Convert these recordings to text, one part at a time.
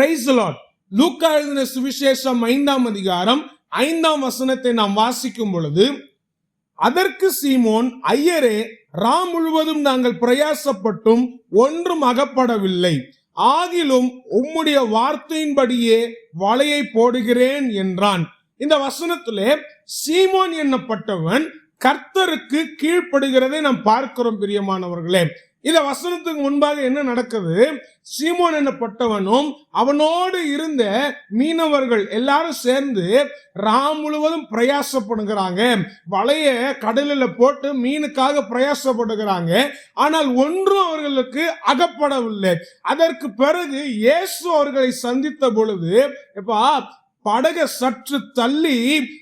Price Lord லூக்கா எழுதின சுவிசேஷம் ஐந்தாம் அதிகாரம் ஐந்தாம் வசனத்தை நாம் வாசிக்கும் பொழுது அதற்கு சீமோன் ஐயரே ராம் முழுவதும் நாங்கள் பிரயாசப்பட்டும் ஒன்றும் அகப்படவில்லை. ஆகிலும் உம்முடைய வார்த்தையின்படியே வலையை போடுகிறேன் என்றான். இந்த வசனத்திலே சீமோன் என்னப்பட்டவன் கர்த்தருக்கு கீழ்ப்படுகிறதை நாம் பார்க்கிறோம் பிரியமானவர்களே. இந்த வசனத்துக்கு முன்பாக என்ன நடக்குது? சீமோன் என்னப்பட்டவனும் அவனோடு இருந்த மீனவர்கள் எல்லாரும் சேர்ந்து ராம் முழுவதும் பிரயாசப்படுகிறாங்க. வலைய கடலில் போட்டு மீனுக்காக பிரயாசப்படுகிறாங்க. ஆனால் ஒன்றும் அவர்களுக்கு அகப்படவில்லை. அதற்கு பிறகு இயேசு அவர்களை சந்தித்த பொழுது எப்பா படகை சற்று தள்ளி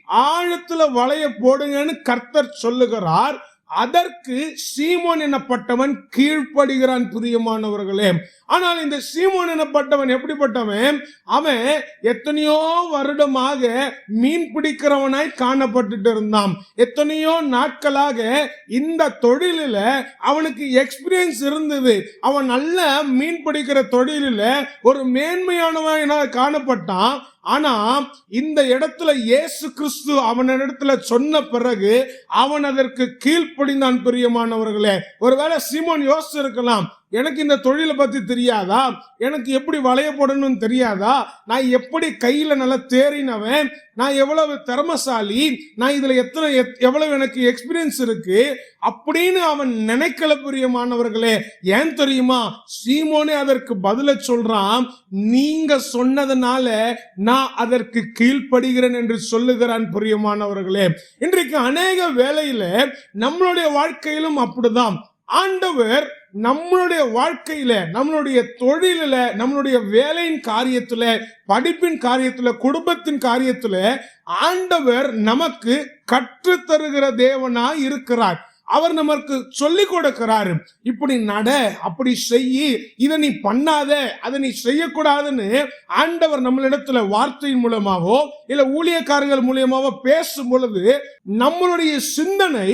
ஆழத்துல வலைய போடுங்கன்னு கர்த்தர் சொல்லுகிறார். அதற்கு சீமோன் எனப்பட்டவன் கீழ்ப்படுகிறான் பிரியமானவர்களே. ஆனால் இந்த சீமோன் எனப்பட்டவன் எப்படிப்பட்டவன்? அவன் எத்தனையோ வருடமாக மீன் பிடிக்கிறவனாய் காணப்பட்டுட்டு இருந்தான். எத்தனையோ நாட்களாக இந்த தொழிலில் அவனுக்கு எக்ஸ்பீரியன்ஸ் இருந்தது. அவன் நல்ல மீன் பிடிக்கிற தொழிலில் ஒரு மேன்மையானவனாக காணப்பட்டான். ஆனா இந்த இடத்துல இயேசு கிறிஸ்து அவனிடத்துல சொன்ன பிறகு அவன் அதற்கு கீழ்ப்படிந்தான் பிரியமானவர்களே. ஒருவேளை சீமோன் யோசிச்சிருக்கலாம். எனக்கு இந்த தொழிலை பற்றி தெரியாதா? எனக்கு எப்படி வளைய போடணும்னு தெரியாதா? நான் எப்படி கையில் நல்லா தேறினவன்? நான் எவ்வளவு திறமசாலி? நான் இதில் எத்தனை எத்- எவ்வளவு எனக்கு எக்ஸ்பீரியன்ஸ் இருக்கு? அப்படின்னு அவன் நினைக்கல பிரியமானவர்களே ஏன் தெரியுமா? சீமோனே அதற்கு பதில சொல்றான் நீங்க சொன்னதுனால நான் அதற்கு கீழ்ப்படுகிறேன் என்று சொல்லுகிறான் பிரியமானவர்களே இன்றைக்கு அநேக வேலையில் நம்மளுடைய வாழ்க்கையிலும் அப்படிதான். ஆண்டவர் நம்மளுடைய வாழ்க்கையில நம்மளுடைய தொழிலில் நம்மளுடைய வேலையின் காரியத்துல படிப்பின் காரியத்துல குடும்பத்தின் காரியத்துல ஆண்டவர் நமக்கு கற்றுத் தருகிற தேவனா இருக்கிறார். அவர் நமக்கு சொல்லி கொடுக்கிறாரு. இப்படி நட அப்படி செய்யி இதை நீ பண்ணாத அதை நீ செய்யக்கூடாதுன்னு ஆண்டவர் நம்மளிடத்துல வார்த்தையின் மூலமாகவோ இல்ல ஊழியக்காரர்கள் மூலியமாவோ பேசும் பொழுது நம்மளுடைய சிந்தனை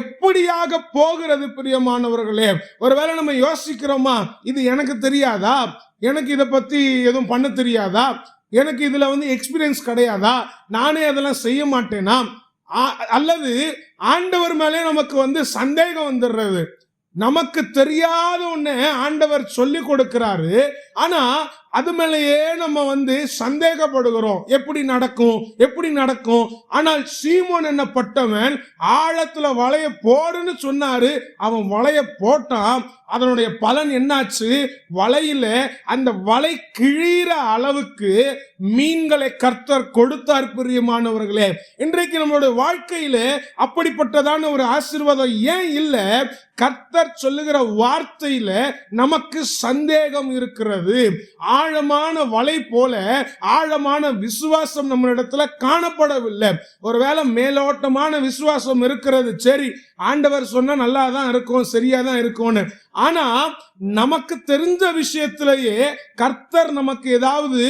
எப்படியாக போகிறது பிரியமானவர்களே? ஒருவேளை நம்ம யோசிக்கிறோமா இது எனக்கு தெரியாதா? எனக்கு இதை பத்தி எதுவும் பண்ண தெரியாதா? எனக்கு இதுல வந்து எக்ஸ்பீரியன்ஸ் கிடையாதா? நானே அதெல்லாம் செய்ய மாட்டேனா? அல்லது ஆண்டவர் மேலே நமக்கு வந்து சந்தேகம் வந்துடுறது. நமக்கு தெரியாத ஒன்று ஆண்டவர் சொல்லி கொடுக்கிறாரு. ஆனால் அது மேலேயே நம்ம வந்து சந்தேகப்படுகிறோம். எப்படி நடக்கும்? எப்படி நடக்கும்? ஆனால் சீமோன் என்னப்பட்டவன் ஆழத்துல வளைய போடுன்னு சொன்னாரு. அவன் வளைய போட்டான். அதனுடைய பலன் என்னாச்சு? வலையில அந்த வலை கிழிகிற அளவுக்கு மீன்களை கர்த்தர் கொடுத்தார் பிரியமானவர்களே. இன்றைக்கு நம்மளுடைய வாழ்க்கையில அப்படிப்பட்டதான ஒரு ஆசீர்வாதம் ஏன் இல்லை? கர்த்தர் சொல்லுகிற வார்த்தையில நமக்கு சந்தேகம் இருக்கிறது. ஆழமான வலை போல ஆழமான விசுவாசம் நம்மளிடத்துல காணப்படவில்லை. ஒருவேளை மேலோட்டமான விசுவாசம் இருக்கிறது சரி ஆண்டவர் சொன்னா நல்லா தான் இருக்கும் சரியா தான் இருக்கும்னு. ஆனா நமக்கு தெரிஞ்ச விஷயத்திலேயே கர்த்தர் நமக்கு ஏதாவது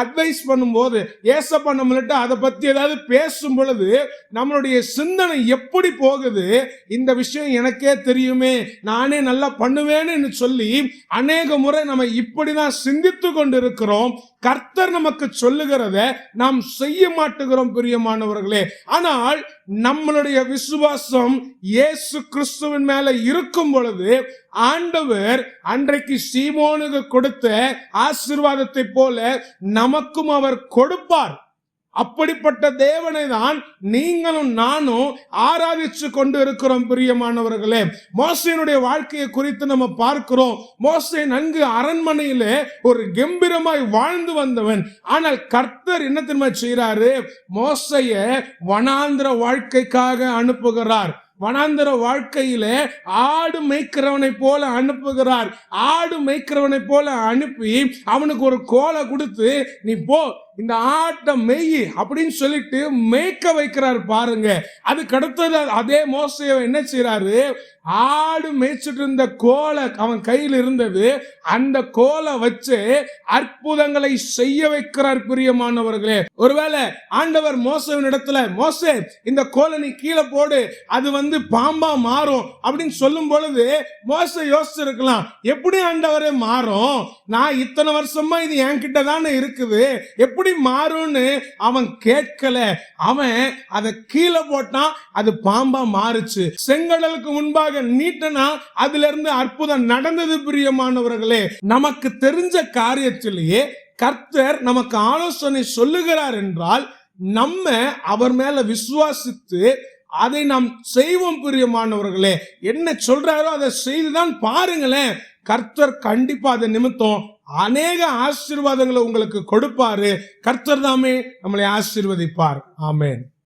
அட்வைஸ் பண்ணும்போது ஏசப்பா நம்மள்ட்ட அதை பத்தி ஏதாவது பேசும் பொழுது நம்மளுடைய சிந்தனை எப்படி போகுது? இந்த விஷயம் எனக்கே தெரியுமே நானே நல்லா பண்ணுவேன்னு சொல்லி அநேக முறை நம்ம இப்படிதான் சிந்தித்து கொண்டிருக்கிறோம். கர்த்தர் நமக்கு சொல்லுகிறத நாம் செய்ய மாட்டுகிறோம் பிரியமானவர்களே. ஆனால் நம்மளுடைய விசுவாசம் இயேசு கிறிஸ்துவின் மேல இருக்கும் பொழுது ஆண்டவர் அன்றைக்கு சீமோனுக்கு கொடுத்த ஆசீர்வாதத்தை போல நமக்கும் அவர் கொடுப்பார். அப்படிப்பட்ட தேவனை தான் நீங்களும் நானும் ஆராதிச்சு கொண்டு இருக்கிறோம் பிரியமானவர்களே. மோசையினுடைய வாழ்க்கையை குறித்து நம்ம பார்க்கிறோம். மோசை நன்கு அரண்மனையிலே ஒரு கம்பீரமாய் வாழ்ந்து வந்தவன். ஆனால் கர்த்தர் என்ன தெரியுமா செய்கிறாரு மோசைய வனாந்திர வாழ்க்கைக்காக அனுப்புகிறார். வனாந்தர வாழ்க்கையிலே ஆடு மேய்க்கிறவனை போல அனுப்புகிறார். ஆடு மேய்க்கிறவனை போல அனுப்பி அவனுக்கு ஒரு கோலை கொடுத்து நீ போ இந்த ஆட்டை மெய் அப்படின்னு சொல்லிட்டு மேய்க்க வைக்கிறார் பாருங்க. அதுக்கு அடுத்தது அதே மோசையை என்ன செய்யறாரு ஆடு மேய்ச்சிட்டு இருந்த கோலை அவன் கையில் இருந்தது. அந்த கோலை வச்சு அற்புதங்களை செய்ய வைக்கிறார் பிரியமானவர்களே. ஒருவேளை ஆண்டவர் மோசவின் இடத்துல மோசே இந்த கோலை நீ கீழே போடு அது வந்து பாம்பா மாறும். அப்படின்னு சொல்லும் பொழுது மோச யோசிச்சிருக்கலாம் எப்படி ஆண்டவரே மாறும்? நான் இத்தனை வருஷமா இது என்கிட்ட தானே இருக்குது எப்படி மாறும்னு அவன் கேட்கல. அவன் அதை கீழே போட்டான் அது பாம்பா மாறுச்சு. செங்கடலுக்கு முன்பாக நீட்டனா அதுல இருந்து அற்புதம் நடந்தது பிரியமானவர்களே. நமக்கு தெரிஞ்ச காரியத்திலேயே கர்த்தர் நமக்கு ஆலோசனை சொல்லுகிறார் என்றால் நம்ம அவர் மேல விசுவாசித்து அதை நாம் செய்வோம் பிரியமானவர்களே. என்ன சொல்றாரோ அதை செய்துதான் பாருங்களேன். கர்த்தர் கண்டிப்பா அதை நிமித்தம் அநேக ஆசீர்வாதங்களை உங்களுக்கு கொடுப்பாரு. கர்த்தர் தாமே நம்மளை ஆசீர்வதிப்பார். ஆமேன்.